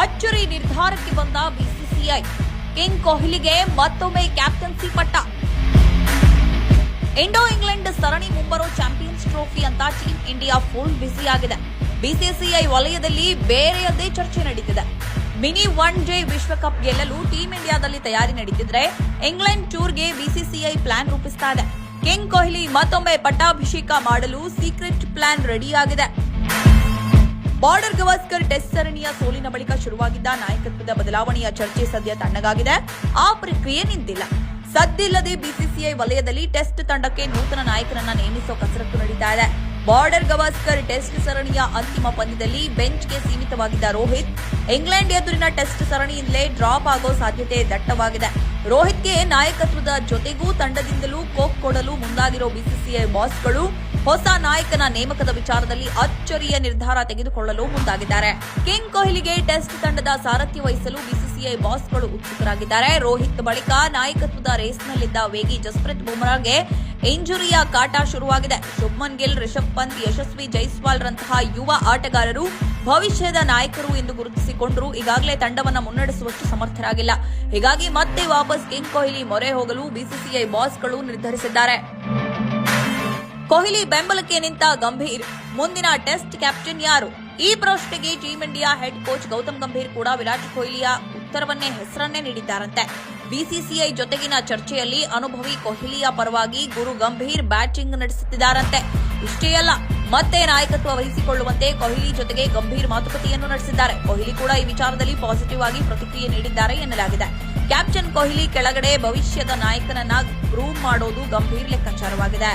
ಅಚ್ಚರಿ ನಿರ್ಧಾರಕ್ಕೆ ಬಂದ ಬಿಸಿಸಿಐ. ಕಿಂಗ್ ಕೊಹ್ಲಿಗೆ ಮತ್ತೊಮ್ಮೆ ಕ್ಯಾಪ್ಟನ್ಸಿ ಪಟ್ಟ. ಇಂಡೋ ಇಂಗ್ಲೆಂಡ್ ಸರಣಿ ಮುಂಬರೋ ಚಾಂಪಿಯನ್ಸ್ ಟ್ರೋಫಿ ಅಂತ ಟೀಂ ಇಂಡಿಯಾ ಫುಲ್ ಬ್ಯುಸಿ ಆಗಿದೆ ಬಿಸಿಸಿಐ ವಲಯದಲ್ಲಿ ಬೇರೆಯದ್ದೇ ಚರ್ಚೆ ನಡೀತಿದೆ. ಮಿನಿ ಒನ್ ಡೇ ವಿಶ್ವಕಪ್ ಗೆಲ್ಲಲು ಟೀಂ ಇಂಡಿಯಾದಲ್ಲಿ ತಯಾರಿ ನಡೀತಿದ್ರೆ ಇಂಗ್ಲೆಂಡ್ ಟೂರ್ಗೆ ಬಿಸಿಸಿಐ ಪ್ಲಾನ್ ರೂಪಿಸ್ತಾ ಇದೆ. ಕಿಂಗ್ ಕೊಹ್ಲಿ ಮತ್ತೊಮ್ಮೆ ಪಟ್ಟಾಭಿಷೇಕ ಮಾಡಲು ಸೀಕ್ರೆಟ್ ಪ್ಲಾನ್ ರೆಡಿಯಾಗಿದೆ. ಬಾರ್ಡರ್ ಗವಾಸ್ಕರ್ ಟೆಸ್ಟ್ ಸರಣಿಯ ಸೋಲಿನ ಬಳಿಕ ಶುರುವಾಗಿದ್ದ ನಾಯಕತ್ವದ ಬದಲಾವಣೆಯ ಚರ್ಚೆ ಸದ್ಯ ತಣ್ಣಗಾಗಿದೆ. ಆ ಪ್ರಕ್ರಿಯೆ ನಿಂತಿಲ್ಲ. ಸದ್ದಿಲ್ಲದೆ ಬಿಸಿಸಿಐ ವಲಯದಲ್ಲಿ ಟೆಸ್ಟ್ ತಂಡಕ್ಕೆ ನೂತನ ನಾಯಕರನ್ನ ನೇಮಿಸೋ ಕಸರತ್ತು ನಡೀತಾ ಇದೆ. ಬಾರ್ಡರ್ ಗವಾಸ್ಕರ್ ಟೆಸ್ಟ್ ಸರಣಿಯ ಅಂತಿಮ ಪಂದ್ಯದಲ್ಲಿ ಬೆಂಚ್ಗೆ ಸೀಮಿತವಾಗಿದ್ದ ರೋಹಿತ್ ಇಂಗ್ಲೆಂಡ್ ಎದುರಿನ ಟೆಸ್ಟ್ ಸರಣಿಯಿಂದಲೇ ಡ್ರಾಪ್ ಆಗೋ ಸಾಧ್ಯತೆ ದಟ್ಟವಾಗಿದೆ. ರೋಹಿತ್ಗೆ ನಾಯಕತ್ವದ ಜೊತೆಗೂ ತಂಡದಿಂದಲೂ ಕೋಕ್ ಕೊಡಲು ಮುಂದಾಗಿರೋ ಬಿಸಿಸಿಐ ಬಾಸ್ಗಳು ಹೊಸ ನಾಯಕನ ನೇಮಕದ ವಿಚಾರದಲ್ಲಿ ಅಚ್ಚರಿಯ ನಿರ್ಧಾರ ತೆಗೆದುಕೊಳ್ಳಲು ಮುಂದಾಗಿದ್ದಾರೆ. ಕಿಂಗ್ ಕೊಹ್ಲಿಗೆ ಟೆಸ್ಟ್ ತಂಡದ ಸಾರಥ್ಯ ವಹಿಸಲು ಬಿಸಿಸಿಐ ಬಾಸ್ಗಳು ಉತ್ಸುಕರಾಗಿದ್ದಾರೆ. ರೋಹಿತ್ ಬಳಿಕ ನಾಯಕತ್ವದ ರೇಸ್ನಲ್ಲಿದ್ದ ವೇಗಿ ಜಸ್ಪ್ರೀತ್ ಬುಮ್ರಾಗೆ ಇಂಜುರಿಯ ಕಾಟ ಶುರುವಾಗಿದೆ. ಶುಭ್ಮನ್ ಗಿಲ್, ರಿಷಬ್ ಪಂತ್, ಯಶಸ್ವಿ ಜೈಸ್ವಾಲ್ ರಂತಹ ಯುವ ಆಟಗಾರರು ಭವಿಷ್ಯದ ನಾಯಕರು ಎಂದು ಗುರುತಿಸಿಕೊಂಡರೂ. ಈಗಾಗಲೇ ತಂಡವನ್ನು ಮುನ್ನಡೆಸುವಷ್ಟು ಸಮರ್ಥರಾಗಿಲ್ಲ. ಹೀಗಾಗಿ ಮತ್ತೆ ವಾಪಸ್ ಕಿಂಗ್ ಕೊಹ್ಲಿ ಮೊರೆ ಹೋಗಲು ಬಿಸಿಸಿಐ ಬಾಸ್ಗಳು ನಿರ್ಧರಿಸಿದ್ದಾರೆ. ಕೊಹ್ಲಿ ಬೆಂಬಲಕ್ಕೆ ನಿಂತ ಗಂಭೀರ್. ಮುಂದಿನ ಟೆಸ್ಟ್ ಕ್ಯಾಪ್ಟನ್ ಯಾರು? ಈ ಪ್ರಶ್ನೆಗೆ team India head coach Gautam Gambhir ಕೂಡ ವಿರಾಟ್ ಕೊಹ್ಲಿಯ ಉತ್ತರವನ್ನೇ ಹೆಸರನ್ನೇ ನೀಡಿದ್ದಾರಂತೆ. ಬಿಸಿಸಿಐ ಜೊತೆಗಿನ ಚರ್ಚೆಯಲ್ಲಿ ಅನುಭವಿ ಕೊಹ್ಲಿಯ ಪರವಾಗಿ ಗುರು ಗಂಭೀರ್ ಬ್ಯಾಟಿಂಗ್ ನಡೆಸುತ್ತಿದ್ದಾರಂತೆ. ಇಷ್ಟೇ ಅಲ್ಲ, ಮತ್ತೆ ನಾಯಕತ್ವ ವಹಿಸಿಕೊಳ್ಳುವಂತೆ ಕೊಹ್ಲಿ ಜೊತೆಗೆ ಗಂಭೀರ್ ಮಾತುಕತೆಯನ್ನು ನಡೆಸಿದ್ದಾರೆ. ಕೊಹ್ಲಿ ಕೂಡ ಈ ವಿಚಾರದಲ್ಲಿ ಪಾಸಿಟಿವ್ ಆಗಿ ಪ್ರತಿಕ್ರಿಯೆ ನೀಡಿದ್ದಾರೆ ಎನ್ನಲಾಗಿದೆ. ಕ್ಯಾಪ್ಟನ್ ಕೊಹ್ಲಿ ಕೆಳಗಡೆ ಭವಿಷ್ಯದ ನಾಯಕನನ್ನ ಗ್ರೂಮ್ ಮಾಡೋದು ಗಂಭೀರ್ ಲೆಕ್ಕಾಚಾರವಾಗಿದೆ.